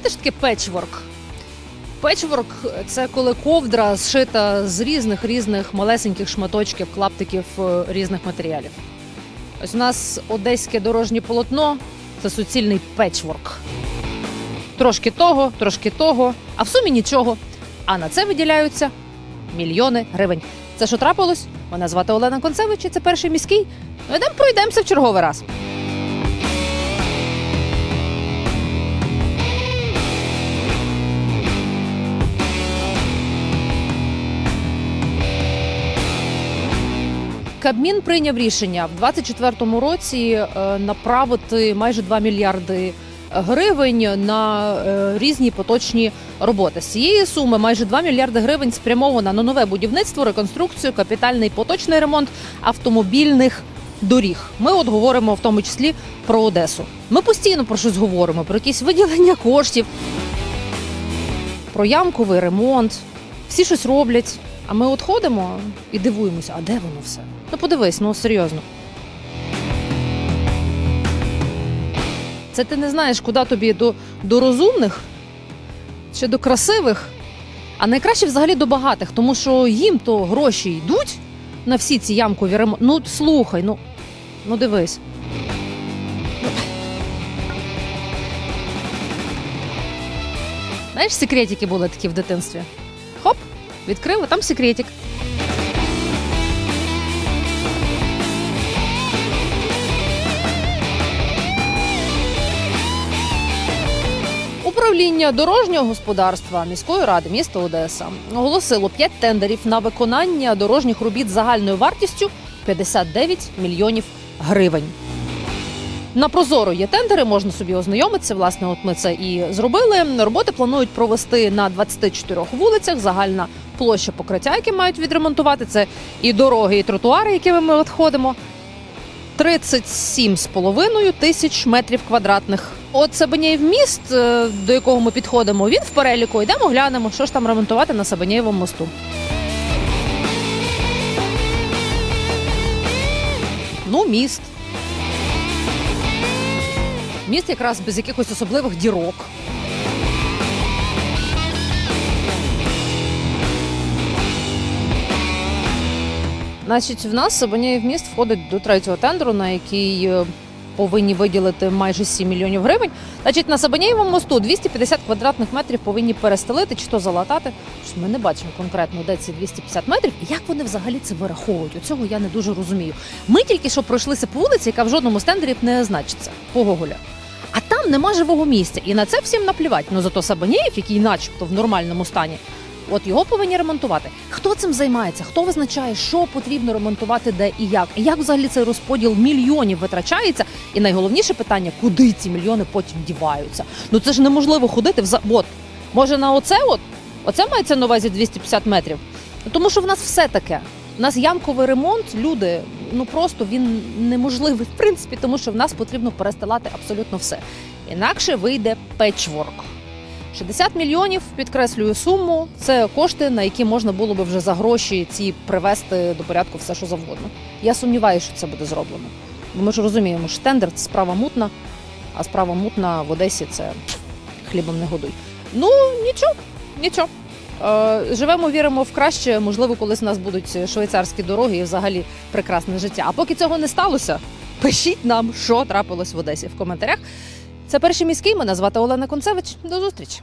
знаєте, що таке печворк? Печворк це коли ковдра зшита з різних різних малесеньких шматочків, клаптиків е, різних матеріалів. Ось у нас одеське дорожнє полотно це суцільний печворк. Трошки того, трошки того, а в сумі нічого. А на це виділяються мільйони гривень. Це що трапилось? Мене звати Олена Концевич, і це перший міський. Ну, йдемо пройдемося в черговий раз. Кабмін прийняв рішення в 2024 році е, направити майже 2 мільярди гривень на е, різні поточні роботи. З цієї суми майже 2 мільярди гривень спрямовано на нове будівництво, реконструкцію, капітальний поточний ремонт автомобільних доріг. Ми от говоримо в тому числі про Одесу. Ми постійно про щось говоримо, про якісь виділення коштів, про ямковий ремонт. Всі щось роблять. А ми от ходимо і дивуємося, а де воно все? Ну подивись, ну серйозно. Це ти не знаєш, куди тобі до, до розумних чи до красивих, а найкраще взагалі до багатих, тому що їм то гроші йдуть на всі ці ямкові ремонти. Ну слухай, ну, ну дивись. Знаєш, секретики були такі в дитинстві. Відкрив, там секретик. Управління дорожнього господарства міської ради міста Одеса оголосило 5 тендерів на виконання дорожніх робіт загальною вартістю 59 мільйонів гривень. На Прозоро є тендери, можна собі ознайомитися. Власне, от ми це і зробили. Роботи планують провести на 24 вулицях. Загальна площа покриття, які мають відремонтувати. Це і дороги, і тротуари, якими ми от ходимо. 37,5 тисяч метрів квадратних. От Сабаніїв міст, е, до якого ми підходимо, він в переліку. Йдемо глянемо, що ж там ремонтувати на Сабанієвому мосту. Ну, міст. Міст якраз без якихось особливих дірок. Значить, в нас Сабаніїв міст входить до третього тендеру, на який е, повинні виділити майже 7 мільйонів гривень. Значить, на Сабанієвому мосту 250 квадратних метрів повинні перестелити чи то залатати. Ми не бачимо конкретно, де ці 250 метрів і як вони взагалі це вираховують. Оцього я не дуже розумію. Ми тільки що пройшлися по вулиці, яка в жодному з тендерів не значиться по Гоголя. А там нема живого місця, і на це всім наплівать. Ну зато Сабанієв, який, начебто, в нормальному стані, от його повинні ремонтувати. Хто цим займається? Хто визначає, що потрібно ремонтувати, де і як? І як взагалі цей розподіл мільйонів витрачається? І найголовніше питання, куди ці мільйони потім діваються? Ну це ж неможливо ходити в за... От, може на оце от? Оце мається на увазі 250 метрів. Тому що в нас все таке. У нас ямковий ремонт, люди, ну просто він неможливий, в принципі, тому що в нас потрібно перестилати абсолютно все. Інакше вийде печворк. 60 мільйонів, підкреслюю суму. Це кошти, на які можна було би вже за гроші ці привести до порядку все, що завгодно. Я сумніваюся, що це буде зроблено. Бо ми ж розуміємо, що тендер це справа мутна, а справа мутна в Одесі це хлібом не годуй. Ну нічого, нічого. Е, Живемо, віримо в краще. Можливо, колись у нас будуть швейцарські дороги і взагалі прекрасне життя. А поки цього не сталося, пишіть нам, що трапилось в Одесі в коментарях. Це перший міський. Мене звати Олена Концевич. До зустрічі.